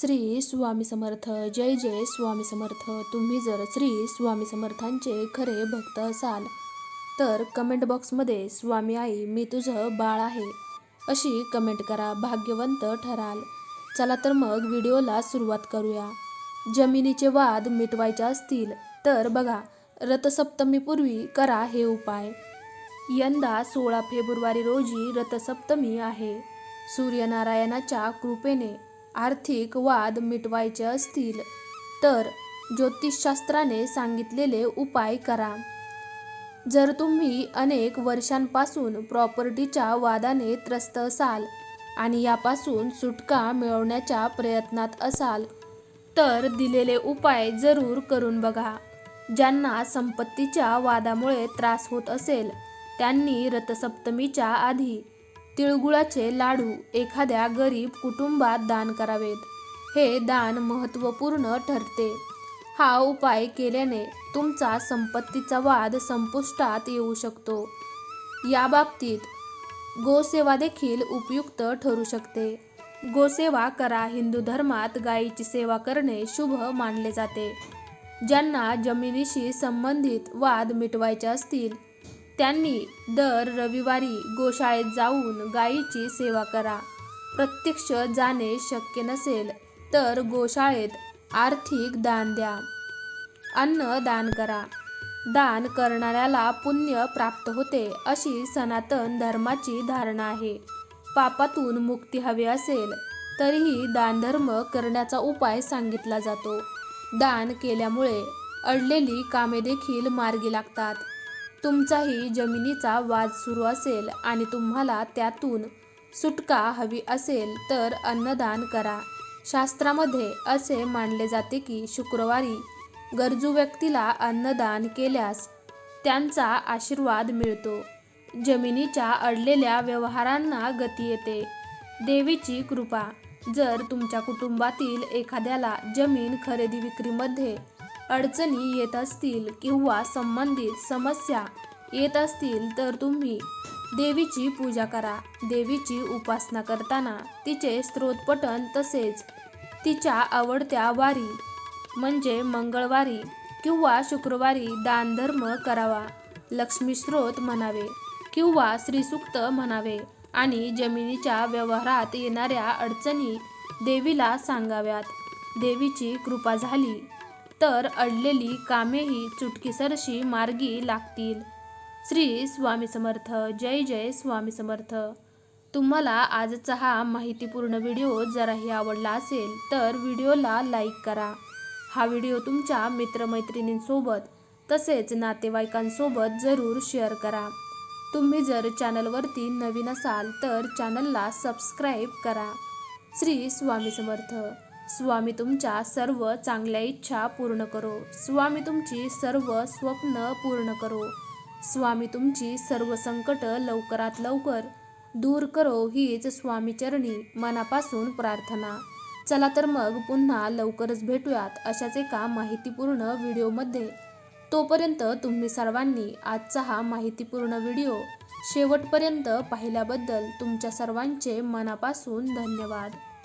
श्री स्वामी समर्थ जय जय स्वामी समर्थ. तुम्ही जर श्री स्वामी समर्थांचे खरे भक्त असाल तर कमेंट बॉक्समध्ये स्वामी आई मी तुझं बाळ आहे. अशी कमेंट करा भाग्यवंत ठराल. चला तर मग व्हिडिओला सुरुवात करूया. जमिनीचे वाद मिटवायचे असतील तर बघा रथसप्तमीपूर्वी करा हे उपाय. यंदा सोळा फेब्रुवारी रोजी रथसप्तमी आहे. सूर्यनारायणाच्या कृपेने आर्थिक वाद मिटवायचे असतील तर ज्योतिषशास्त्राने सांगितलेले उपाय करा. जर तुम्ही अनेक वर्षांपासून प्रॉपर्टीच्या वादाने त्रस्त असाल आणि यापासून सुटका मिळवण्याच्या प्रयत्नात असाल तर दिलेले उपाय जरूर करून बघा. ज्यांना संपत्तीच्या वादामुळे त्रास होत असेल त्यांनी रथसप्तमीच्या आधी तिळगुळाचे लाडू एखाद्या गरीब कुटुंबात दान करावेत. हे दान महत्त्वपूर्ण ठरते. हा उपाय केल्याने तुमचा संपत्तीचा वाद संपुष्टात येऊ शकतो. या बाबतीत गोसेवा देखील उपयुक्त ठरू शकते. गोसेवा करा हिंदू धर्मात गायीची सेवा करणे शुभ मानले जाते. ज्यांना जमिनीशी संबंधित वाद मिटवायचे असतील त्यांनी दर रविवारी गोशाळेत जाऊन गायीची सेवा करा. प्रत्यक्ष जाणे शक्य नसेल तर गोशाळेत आर्थिक दान द्या. अन्न दान करा. दान करणाऱ्याला पुण्य प्राप्त होते अशी सनातन धर्माची धारणा आहे. पापातून मुक्ती हवी असेल तरीही दानधर्म करण्याचा उपाय सांगितला जातो. दान केल्यामुळे अडलेली कामे देखील मार्गी लागतात. तुमचाही जमिनीचा वाद सुरू असेल आणि तुम्हाला त्यातून सुटका हवी असेल तर अन्नदान करा. शास्त्रामध्ये असे मानले जाते की शुक्रवारी गरजू व्यक्तीला अन्नदान केल्यास त्यांचा आशीर्वाद मिळतो. जमिनीच्या अडलेल्या व्यवहारांना गती येते. देवीची कृपा. जर तुमच्या कुटुंबातील एखाद्याला जमीन खरेदी विक्रीमध्ये अडचणी येत असतील किंवा संबंधित समस्या येत असतील तर तुम्ही देवीची पूजा करा. देवीची उपासना करताना तिचे स्त्रोतपठण तसेच तिच्या आवडत्या वारी म्हणजे मंगळवारी किंवा शुक्रवारी दानधर्म करावा. लक्ष्मी स्रोत म्हणावे किंवा श्रीसूक्त म्हणावे आणि जमिनीच्या व्यवहारात येणाऱ्या अडचणी देवीला सांगाव्यात. देवीची कृपा झाली तर अडलेली कामेही चुटकीसरशी मार्गी लागतील. श्री स्वामी समर्थ. जय जय स्वामी समर्थ. तुम्हाला आजचा हा माहितीपूर्ण व्हिडिओ जराही आवडला असेल तर व्हिडिओला लाईक करा. हा व्हिडिओ तुमच्या मित्रमैत्रिणींसोबत तसेच नातेवाईकांसोबत जरूर शेअर करा. तुम्ही जर चॅनलवरती नवीन असाल तर चॅनलला सबस्क्राईब करा. श्री स्वामी समर्थ. स्वामी तुमच्या सर्व चांगल्या इच्छा पूर्ण करो. स्वामी तुमची सर्व स्वप्न पूर्ण करो. स्वामी तुमची सर्व संकट लवकरात लवकर दूर करो हीच स्वामीचरणी मनापासून प्रार्थना. चला तर मग पुन्हा लवकरच भेटूयात अशाच एका माहितीपूर्ण व्हिडिओमध्ये. तोपर्यंत तुम्ही सर्वांनी आजचा हा माहितीपूर्ण व्हिडिओ शेवटपर्यंत पाहिल्याबद्दल तुमच्या सर्वांचे मनापासून धन्यवाद.